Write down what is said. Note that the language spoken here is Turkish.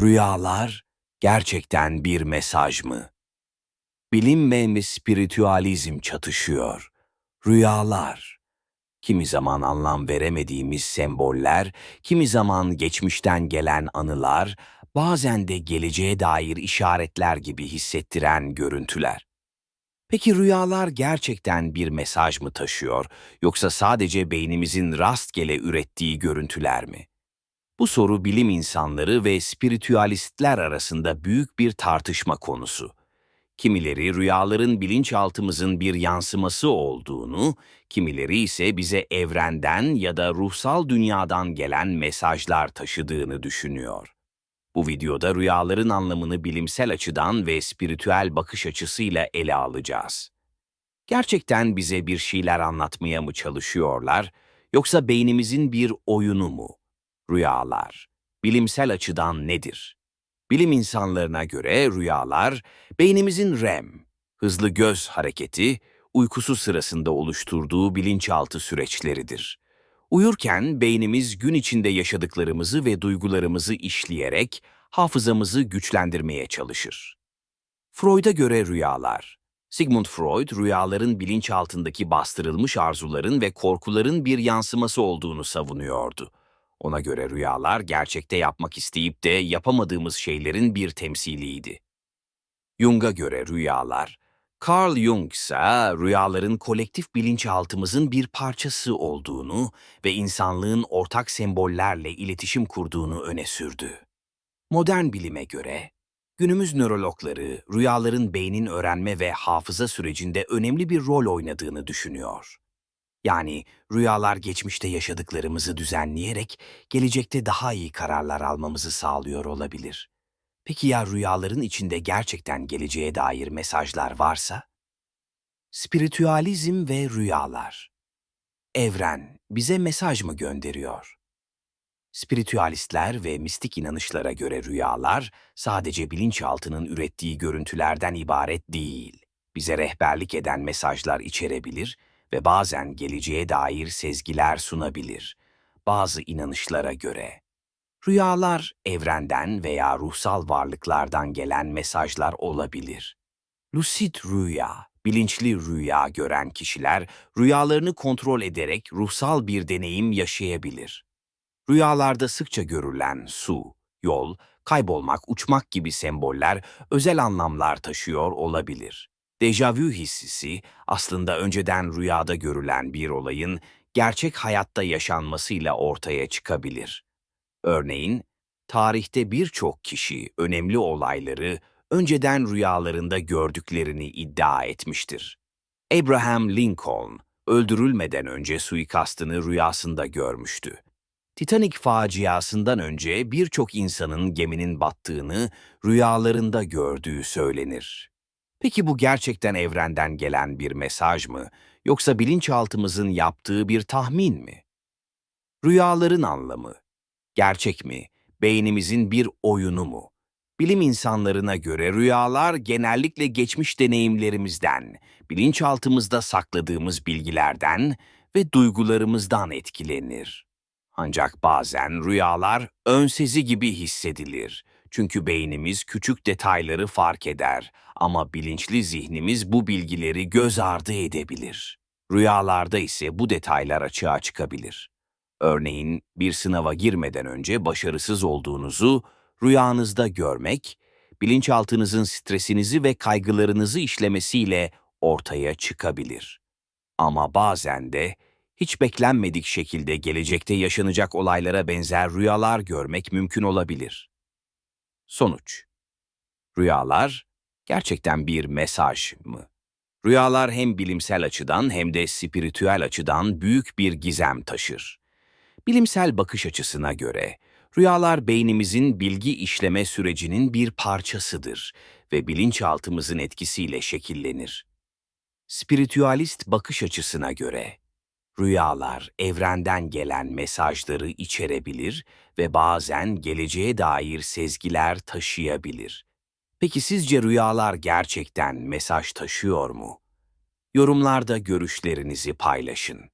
Rüyalar gerçekten bir mesaj mı? Bilim ve spiritüalizm çatışıyor. Rüyalar. Kimi zaman anlam veremediğimiz semboller, kimi zaman geçmişten gelen anılar, bazen de geleceğe dair işaretler gibi hissettiren görüntüler. Peki rüyalar gerçekten bir mesaj mı taşıyor yoksa sadece beynimizin rastgele ürettiği görüntüler mi? Bu soru bilim insanları ve spiritüalistler arasında büyük bir tartışma konusu. Kimileri rüyaların bilinçaltımızın bir yansıması olduğunu, kimileri ise bize evrenden ya da ruhsal dünyadan gelen mesajlar taşıdığını düşünüyor. Bu videoda rüyaların anlamını bilimsel açıdan ve spiritüel bakış açısıyla ele alacağız. Gerçekten bize bir şeyler anlatmaya mı çalışıyorlar, yoksa beynimizin bir oyunu mu? Rüyalar, bilimsel açıdan nedir? Bilim insanlarına göre rüyalar, beynimizin REM, hızlı göz hareketi, uykusu sırasında oluşturduğu bilinçaltı süreçleridir. Uyurken beynimiz gün içinde yaşadıklarımızı ve duygularımızı işleyerek hafızamızı güçlendirmeye çalışır. Freud'a göre rüyalar. Sigmund Freud, rüyaların bilinçaltındaki bastırılmış arzuların ve korkuların bir yansıması olduğunu savunuyordu. Ona göre rüyalar gerçekte yapmak isteyip de yapamadığımız şeylerin bir temsiliydi. Jung'a göre rüyalar, Carl Jung ise rüyaların kolektif bilinçaltımızın bir parçası olduğunu ve insanlığın ortak sembollerle iletişim kurduğunu öne sürdü. Modern bilime göre, günümüz nörologları rüyaların beynin öğrenme ve hafıza sürecinde önemli bir rol oynadığını düşünüyor. Yani rüyalar geçmişte yaşadıklarımızı düzenleyerek gelecekte daha iyi kararlar almamızı sağlıyor olabilir. Peki ya rüyaların içinde gerçekten geleceğe dair mesajlar varsa? Spiritüalizm ve rüyalar. Evren bize mesaj mı gönderiyor? Spiritüalistler ve mistik inanışlara göre rüyalar sadece bilinçaltının ürettiği görüntülerden ibaret değil. Bize rehberlik eden mesajlar içerebilir ve bazen geleceğe dair sezgiler sunabilir. Bazı inanışlara göre Rüyalar evrenden veya ruhsal varlıklardan gelen mesajlar olabilir. Lucid rüya, bilinçli rüya gören kişiler rüyalarını kontrol ederek ruhsal bir deneyim yaşayabilir. Rüyalarda sıkça görülen su, yol, kaybolmak, uçmak gibi semboller özel anlamlar taşıyor olabilir. Dejavü hissisi aslında önceden rüyada görülen bir olayın gerçek hayatta yaşanmasıyla ortaya çıkabilir. Örneğin, tarihte birçok kişi önemli olayları önceden rüyalarında gördüklerini iddia etmiştir. Abraham Lincoln, öldürülmeden önce suikastını rüyasında görmüştü. Titanic faciasından önce birçok insanın geminin battığını rüyalarında gördüğü söylenir. Peki bu gerçekten evrenden gelen bir mesaj mı, yoksa bilinçaltımızın yaptığı bir tahmin mi? Rüyaların anlamı Gerçek mi? Beynimizin bir oyunu mu? Bilim insanlarına göre rüyalar genellikle geçmiş deneyimlerimizden, bilinçaltımızda sakladığımız bilgilerden ve duygularımızdan etkilenir. Ancak bazen rüyalar önsezi gibi hissedilir. Çünkü beynimiz küçük detayları fark eder ama bilinçli zihnimiz bu bilgileri göz ardı edebilir. Rüyalarda ise bu detaylar açığa çıkabilir. Örneğin bir sınava girmeden önce başarısız olduğunuzu rüyanızda görmek, bilinçaltınızın stresinizi ve kaygılarınızı işlemesiyle ortaya çıkabilir. Ama bazen de hiç beklenmedik şekilde gelecekte yaşanacak olaylara benzer rüyalar görmek mümkün olabilir. Sonuç Rüyalar gerçekten bir mesaj mı? Rüyalar hem bilimsel açıdan hem de spiritüel açıdan büyük bir gizem taşır. Bilimsel bakış açısına göre, rüyalar beynimizin bilgi işleme sürecinin bir parçasıdır ve bilinçaltımızın etkisiyle şekillenir. Spiritüalist bakış açısına göre, rüyalar evrenden gelen mesajları içerebilir ve bazen geleceğe dair sezgiler taşıyabilir. Peki sizce rüyalar gerçekten mesaj taşıyor mu? Yorumlarda görüşlerinizi paylaşın.